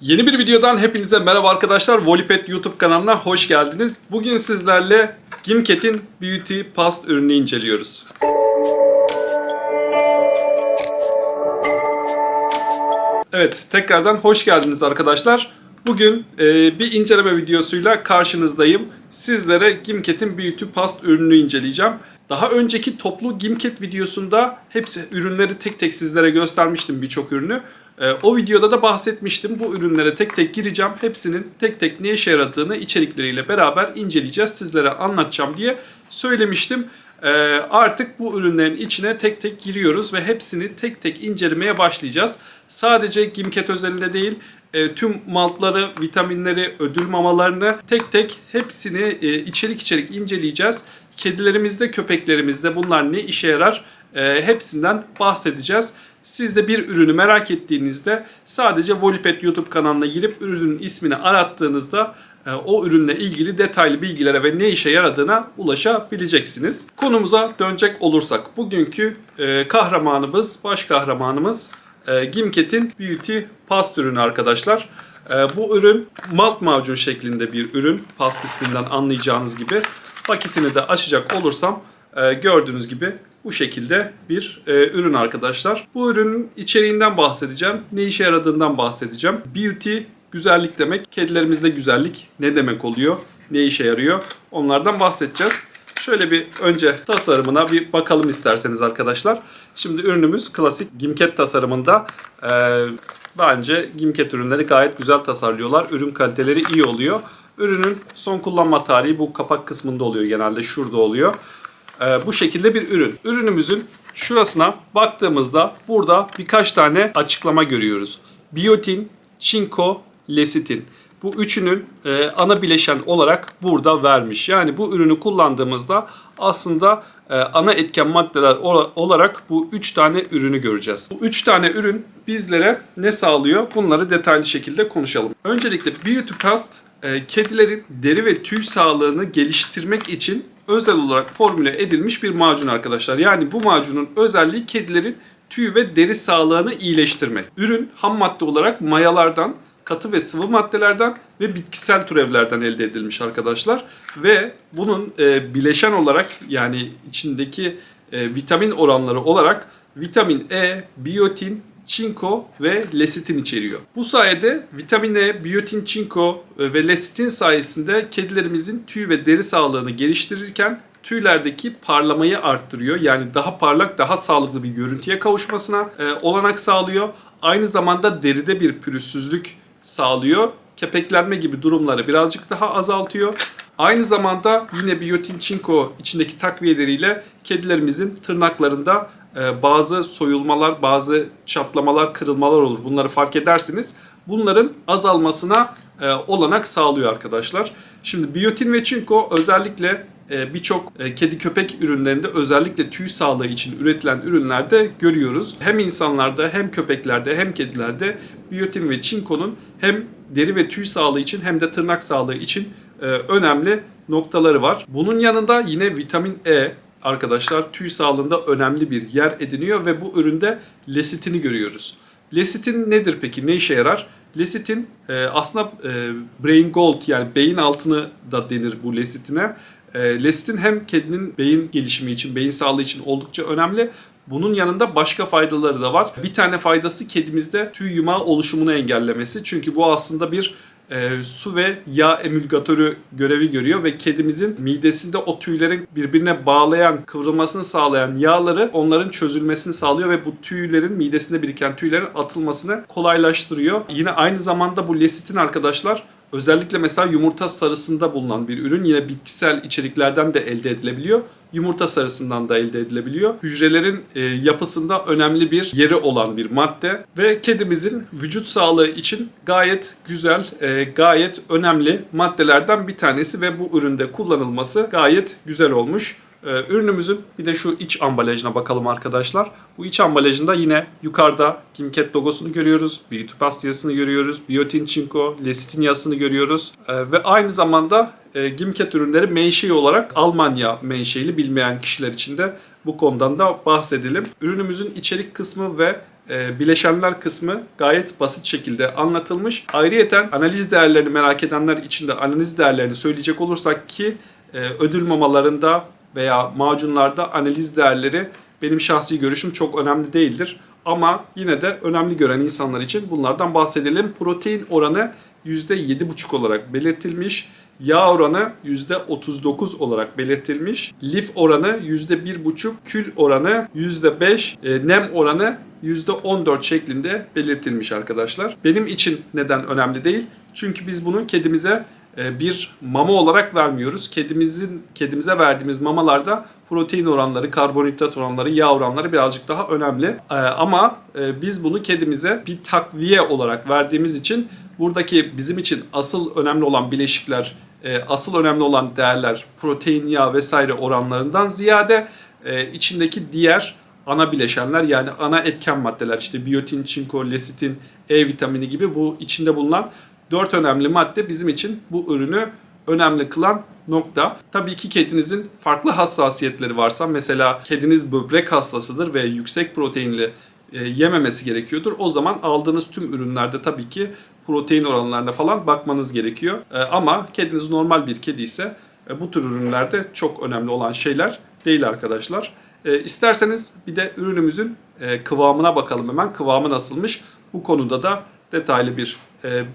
Yeni bir videodan hepinize merhaba arkadaşlar. Volipet YouTube kanalına hoş geldiniz. Bugün sizlerle Gimket'in Beauty Past ürünü inceliyoruz. Evet, tekrardan hoş geldiniz arkadaşlar. Bugün e, bir inceleme videosuyla karşınızdayım. Sizlere Gimket'in Beauty Past ürününü inceleyeceğim. Daha önceki toplu Gimket videosunda hepsi ürünleri tek tek sizlere göstermiştim birçok ürünü. E, o videoda da bahsetmiştim. Bu ürünlere tek tek gireceğim. Hepsinin tek tek ne işe yaradığını içerikleriyle beraber inceleyeceğiz. Sizlere anlatacağım diye söylemiştim. Ee, artık bu ürünlerin içine tek tek giriyoruz ve hepsini tek tek incelemeye başlayacağız. Sadece Gimket özelinde değil, e, tüm maltları, vitaminleri, ödül mamalarını tek tek hepsini e, içerik içerik inceleyeceğiz. Kedilerimizde, köpeklerimizde bunlar ne işe yarar e, hepsinden bahsedeceğiz. Siz de bir ürünü merak ettiğinizde sadece Volipet YouTube kanalına girip ürünün ismini arattığınızda e, o ürünle ilgili detaylı bilgilere ve ne işe yaradığına ulaşabileceksiniz. Konumuza dönecek olursak bugünkü e, kahramanımız, baş kahramanımız e, Gimket'in Beauty Past ürünü arkadaşlar. Bu ürün malt macun şeklinde bir ürün. Past isminden anlayacağınız gibi. Paketini de açacak olursam gördüğünüz gibi bu şekilde bir e, ürün arkadaşlar. Bu ürünün içeriğinden bahsedeceğim. Ne işe yaradığından bahsedeceğim. Beauty güzellik demek. Kedilerimizde güzellik ne demek oluyor? Ne işe yarıyor? Onlardan bahsedeceğiz. Şöyle bir önce tasarımına bir bakalım isterseniz arkadaşlar. Şimdi ürünümüz klasik Gimket tasarımında. Ee, bence Gimket ürünleri gayet güzel tasarlıyorlar. Ürün kaliteleri iyi oluyor. Ürünün son kullanma tarihi bu kapak kısmında oluyor genelde. Şurada oluyor. Ee, bu şekilde bir ürün. Ürünümüzün şurasına baktığımızda burada birkaç tane açıklama görüyoruz. Biotin, çinko, lesitin. Bu üçünün e, ana bileşen olarak burada vermiş. Yani bu ürünü kullandığımızda aslında e, ana etken maddeler ola- olarak bu üç tane ürünü göreceğiz. Bu üç tane ürün bizlere ne sağlıyor? Bunları detaylı şekilde konuşalım. Öncelikle Beauty Past e, kedilerin deri ve tüy sağlığını geliştirmek için özel olarak formüle edilmiş bir macun arkadaşlar. Yani bu macunun özelliği kedilerin tüy ve deri sağlığını iyileştirmek. Ürün ham madde olarak mayalardan, katı ve sıvı maddelerden ve bitkisel türevlerden elde edilmiş arkadaşlar. Ve bunun e, bileşen olarak yani içindeki e, vitamin oranları olarak vitamin E, biyotin, çinko ve lesitin içeriyor. Bu sayede vitamin E, biyotin, çinko e, ve lesitin sayesinde kedilerimizin tüy ve deri sağlığını geliştirirken tüylerdeki parlamayı arttırıyor. Yani daha parlak, daha sağlıklı bir görüntüye kavuşmasına e, olanak sağlıyor. Aynı zamanda deride bir pürüzsüzlük sağlıyor. Kepeklenme gibi durumları birazcık daha azaltıyor. Aynı zamanda yine biyotin çinko içindeki takviyeleriyle kedilerimizin tırnaklarında bazı soyulmalar, bazı çatlamalar, kırılmalar olur. Bunları fark edersiniz. Bunların azalmasına e, olanak sağlıyor arkadaşlar. Şimdi biyotin ve çinko özellikle e, birçok e, kedi köpek ürünlerinde özellikle tüy sağlığı için üretilen ürünlerde görüyoruz. Hem insanlarda hem köpeklerde hem kedilerde biyotin ve çinkonun hem deri ve tüy sağlığı için hem de tırnak sağlığı için önemli noktaları var. Bunun yanında yine vitamin E arkadaşlar tüy sağlığında önemli bir yer ediniyor ve bu üründe lesitini görüyoruz. Lesitin nedir peki? Ne işe yarar? Lesitin e, aslında e, brain gold yani beyin altını da denir bu lesitine. E, lesitin hem kedinin beyin gelişimi için, beyin sağlığı için oldukça önemli. Bunun yanında başka faydaları da var. Bir tane faydası kedimizde tüy yumağı oluşumunu engellemesi. Çünkü bu aslında bir e, su ve yağ emülgatörü görevi görüyor ve kedimizin midesinde o tüylerin birbirine bağlayan, kıvrılmasını sağlayan yağları onların çözülmesini sağlıyor ve bu tüylerin midesinde biriken tüylerin atılmasını kolaylaştırıyor. Yine aynı zamanda bu lesitin arkadaşlar Özellikle mesela yumurta sarısında bulunan bir ürün yine bitkisel içeriklerden de elde edilebiliyor. Yumurta sarısından da elde edilebiliyor. Hücrelerin e, yapısında önemli bir yeri olan bir madde ve kedimizin vücut sağlığı için gayet güzel, e, gayet önemli maddelerden bir tanesi ve bu üründe kullanılması gayet güzel olmuş. Ee, ürünümüzün bir de şu iç ambalajına bakalım arkadaşlar. Bu iç ambalajında yine yukarıda Kimket logosunu görüyoruz. Beauty Past yazısını görüyoruz. Biotin Çinko, Lesitin yazısını görüyoruz. Ee, ve aynı zamanda e, Gimket ürünleri menşei olarak Almanya menşeili bilmeyen kişiler için de bu konudan da bahsedelim. Ürünümüzün içerik kısmı ve e, bileşenler kısmı gayet basit şekilde anlatılmış. Ayrıyeten analiz değerlerini merak edenler için de analiz değerlerini söyleyecek olursak ki e, ödül mamalarında veya macunlarda analiz değerleri benim şahsi görüşüm çok önemli değildir. Ama yine de önemli gören insanlar için bunlardan bahsedelim. Protein oranı %7,5 olarak belirtilmiş. Yağ oranı %39 olarak belirtilmiş. Lif oranı %1,5, kül oranı %5, e, nem oranı %14 şeklinde belirtilmiş arkadaşlar. Benim için neden önemli değil? Çünkü biz bunu kedimize bir mama olarak vermiyoruz. Kedimizin kedimize verdiğimiz mamalarda protein oranları, karbonhidrat oranları, yağ oranları birazcık daha önemli. E, Ama e, biz bunu kedimize bir takviye olarak verdiğimiz için buradaki bizim için asıl önemli olan bileşikler, e, asıl önemli olan değerler protein, yağ vesaire oranlarından ziyade e, içindeki diğer ana bileşenler yani ana etken maddeler işte biyotin, çinko, lesitin, E vitamini gibi bu içinde bulunan dört önemli madde bizim için bu ürünü önemli kılan nokta. Tabii ki kedinizin farklı hassasiyetleri varsa mesela kediniz böbrek hastasıdır ve yüksek proteinli e, yememesi gerekiyordur. O zaman aldığınız tüm ürünlerde tabii ki protein oranlarına falan bakmanız gerekiyor. E, ama kediniz normal bir kedi ise e, bu tür ürünlerde çok önemli olan şeyler değil arkadaşlar. İsterseniz bir de ürünümüzün kıvamına bakalım hemen. Kıvamı nasılmış? Bu konuda da detaylı bir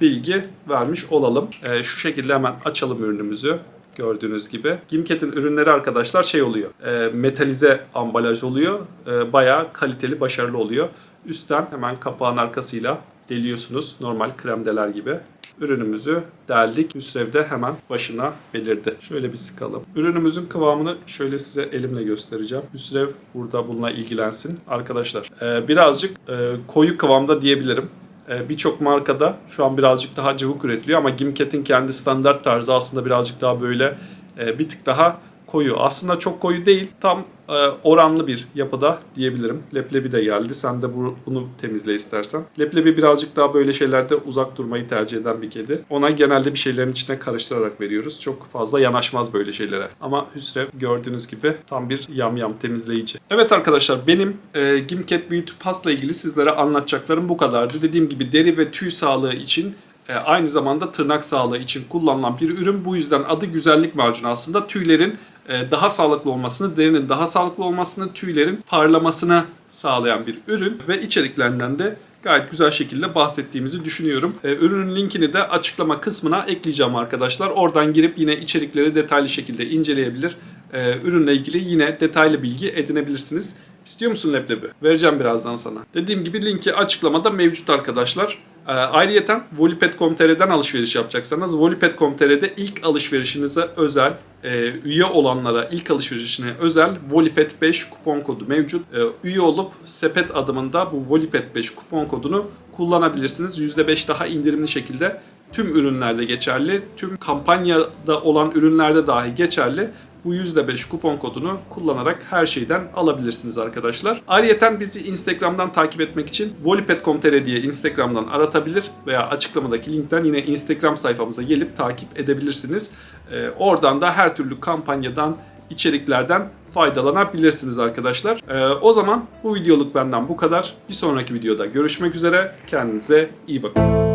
bilgi vermiş olalım. E, şu şekilde hemen açalım ürünümüzü. Gördüğünüz gibi. Gimket'in ürünleri arkadaşlar şey oluyor. E, metalize ambalaj oluyor. E, bayağı kaliteli, başarılı oluyor. Üstten hemen kapağın arkasıyla deliyorsunuz. Normal kremdeler gibi. Ürünümüzü deldik. Hüsrev de hemen başına belirdi. Şöyle bir sıkalım. Ürünümüzün kıvamını şöyle size elimle göstereceğim. Hüsrev burada bununla ilgilensin. Arkadaşlar e, birazcık e, koyu kıvamda diyebilirim. E, Birçok markada şu an birazcık daha cıvık üretiliyor ama Gimket'in kendi standart tarzı aslında birazcık daha böyle e, bir tık daha koyu. Aslında çok koyu değil. Tam e, oranlı bir yapıda diyebilirim. Leblebi de geldi. Sen de bu, bunu temizle istersen. Leblebi birazcık daha böyle şeylerde uzak durmayı tercih eden bir kedi. Ona genelde bir şeylerin içine karıştırarak veriyoruz. Çok fazla yanaşmaz böyle şeylere. Ama Hüsrev gördüğünüz gibi tam bir yamyam temizleyici. Evet arkadaşlar benim e, Gimket Beauty Past'la ilgili sizlere anlatacaklarım bu kadardı. Dediğim gibi deri ve tüy sağlığı için e, aynı zamanda tırnak sağlığı için kullanılan bir ürün. Bu yüzden adı güzellik macunu aslında tüylerin daha sağlıklı olmasını, derinin daha sağlıklı olmasını, tüylerin parlamasını sağlayan bir ürün ve içeriklerinden de gayet güzel şekilde bahsettiğimizi düşünüyorum. E, ürünün linkini de açıklama kısmına ekleyeceğim arkadaşlar. Oradan girip yine içerikleri detaylı şekilde inceleyebilir. E, ürünle ilgili yine detaylı bilgi edinebilirsiniz. İstiyor musun leblebi? Vereceğim birazdan sana. Dediğim gibi linki açıklamada mevcut arkadaşlar. Ee, ayrıyeten Volipet.com.tr'den alışveriş yapacaksanız Volipet.com.tr'de ilk alışverişinize özel e, üye olanlara ilk alışverişine özel Volipet 5 kupon kodu mevcut. E, üye olup sepet adımında bu Volipet 5 kupon kodunu kullanabilirsiniz. %5 daha indirimli şekilde tüm ürünlerde geçerli. Tüm kampanyada olan ürünlerde dahi geçerli. Bu %5 kupon kodunu kullanarak her şeyden alabilirsiniz arkadaşlar. Ayrıca bizi Instagram'dan takip etmek için volipet.com.tr diye Instagram'dan aratabilir veya açıklamadaki linkten yine Instagram sayfamıza gelip takip edebilirsiniz. Ee, oradan da her türlü kampanyadan, içeriklerden faydalanabilirsiniz arkadaşlar. Ee, o zaman bu videoluk benden bu kadar. Bir sonraki videoda görüşmek üzere. Kendinize iyi bakın.